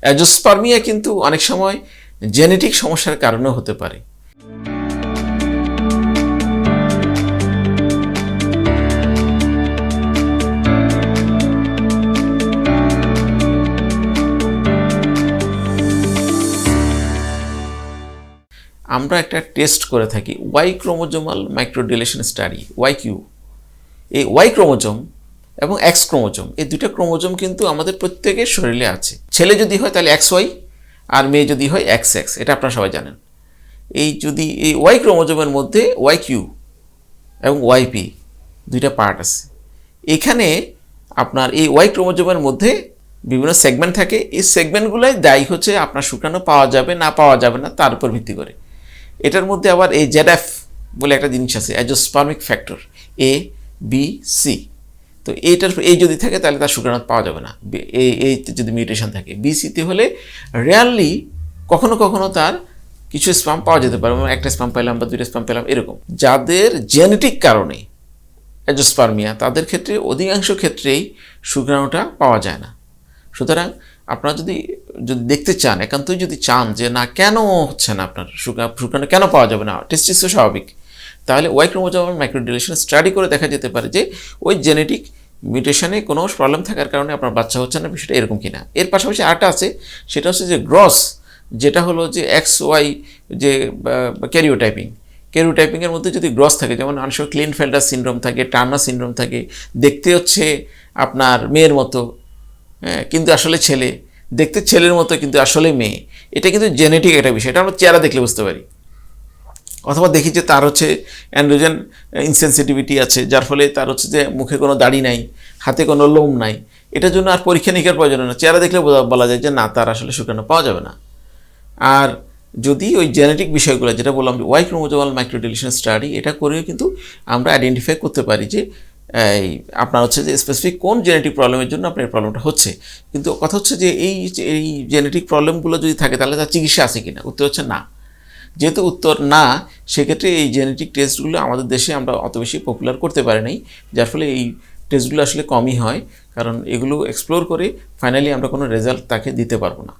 Azoospermia কিন্তু অনেক সময় জেনেটিক সমস্যার কারণেও হতে পারে। আমরা একটা টেস্ট করে থাকি। Y chromosomal microdeletion study, Y Q. এই ওয়াই ক্রোমোজোম এবং এক্স ক্রোমোজোম। এই দুইটা ক্রোমোজোম কিন্তু আমাদের প্রত্যেকের শরীরে আছে। ছেলে যদি হয়, তাহলে এক্স ওয়াই আর মেয়ে যদি হয় এক্স এক্স এটা আপনারা সবাই জানেন। এই যদি এই ওয়াই ক্রোমোজোমের মধ্যে ওয়াই কিউ এবং ওয়াই পি দুইটা পার্ট আছে। এখানে আপনার এই ওয়াই ক্রোমোজোমের মধ্যে বিভিন্ন সেগমেন্ট থাকে। এই সেগমেন্টগুলোই দায়ী হচ্ছে আপনার শুক্রাণু পাওয়া যাবে, না পাওয়া যাবে না, তার উপর ভিত্তি করে। এটার মধ্যে আবার এই জেড এফ বলে একটা জিনিস আছে azoospermic factor A B C তো এইটার এই যদি থাকে তাহলে তার শুক্রাণু পাওয়া যাবে না। এই এই যদি মিউটেশন থাকে। বি সিতে হলে রেয়ারলি কখনো কখনো তার কিছু স্পাম পাওয়া যেতে পারে। একটা স্পাম পেলাম বা দুইটা স্পাম পেলাম, এরকম। যাদের জেনেটিক কারণে অ্যাজোস্পার্মিয়া তাদের ক্ষেত্রে অধিকাংশ ক্ষেত্রেই শুক্রাণুটা পাওয়া যায় না। সুতরাং আপনারা যদি যদি দেখতে চান, একান্তই যদি চান যে না, কেন হচ্ছে না আপনার শুক্রা- শুক্রাণু কেন পাওয়া যাবে না? টেস্টিস তো স্বাভাবিক। তাহলে ওয়াই ক্রোমোজোমাল মাইক্রোডিলেশন স্টাডি করে দেখা যেতে পারে যে ওই জেনেটিক মিউটেশনে কোনো প্রবলেম থাকার কারণে আপনার বাচ্চা হচ্ছে না, বিষয়টা এরকম কিনা। এর পাশাপাশি আরেকটা আছে, সেটা হচ্ছে যে গ্রস যেটা হলো যে এক্স ওয়াই যে ক্যারিওটাইপিং ক্যারিওটাইপিংয়ের মধ্যে যদি গ্রস থাকে, যেমন সময় ক্লিন ফেল্ডার সিনড্রোম থাকে টার্নার সিনড্রোম থাকে, দেখতে হচ্ছে আপনার মেয়ের মতো হ্যাঁ কিন্তু আসলে ছেলে। দেখতে ছেলের মতো, কিন্তু আসলে মেয়ে। এটা কিন্তু জেনেটিক একটা বিষয়, এটা আমরা চেহারা দেখলে বুঝতে পারি। অথবা দেখি যে তার হচ্ছে অ্যান্ড্রোজেন ইনসেন্সিটিভিটি আছে, যার ফলে তার হচ্ছে যে মুখে কোনো দাড়ি নাই, হাতে কোনো লোম নাই। এটার জন্য আর পরীক্ষা নিরীক্ষার প্রয়োজন না। চেহারা দেখলে বলা যায় যে না, তার আসলে শুকানো পাওয়া যাবে না। আর যদি ওই জেনেটিক বিষয়গুলো, যেটা বললাম ওয়াই ক্রোমোজোমাল মাইক্রোডিলিশন স্টাডি এটা করেও কিন্তু আমরা আইডেন্টিফাই করতে পারি যে, এই আপনার হচ্ছে যে স্পেসিফিক কোন জেনেটিক প্রবলেমের জন্য আপনার এই প্রবলেমটা হচ্ছে। কিন্তু কথা হচ্ছে যে এই এই জেনেটিক প্রবলেমগুলো যদি থাকে, তাহলে তার চিকিৎসা আছে কিনা? উত্তর হচ্ছে না। যেহেতু উত্তর না সেক্ষেত্রে এই জেনেটিক টেস্টগুলো আমাদের দেশে আমরা অত বেশি পপুলার করতে পারি নাই, যার ফলে এই টেস্টগুলো আসলে কমই হয়, কারণ এগুলো এক্সপ্লোর করে ফাইনালি আমরা কোনো রেজাল্ট তাকে দিতে পারব না।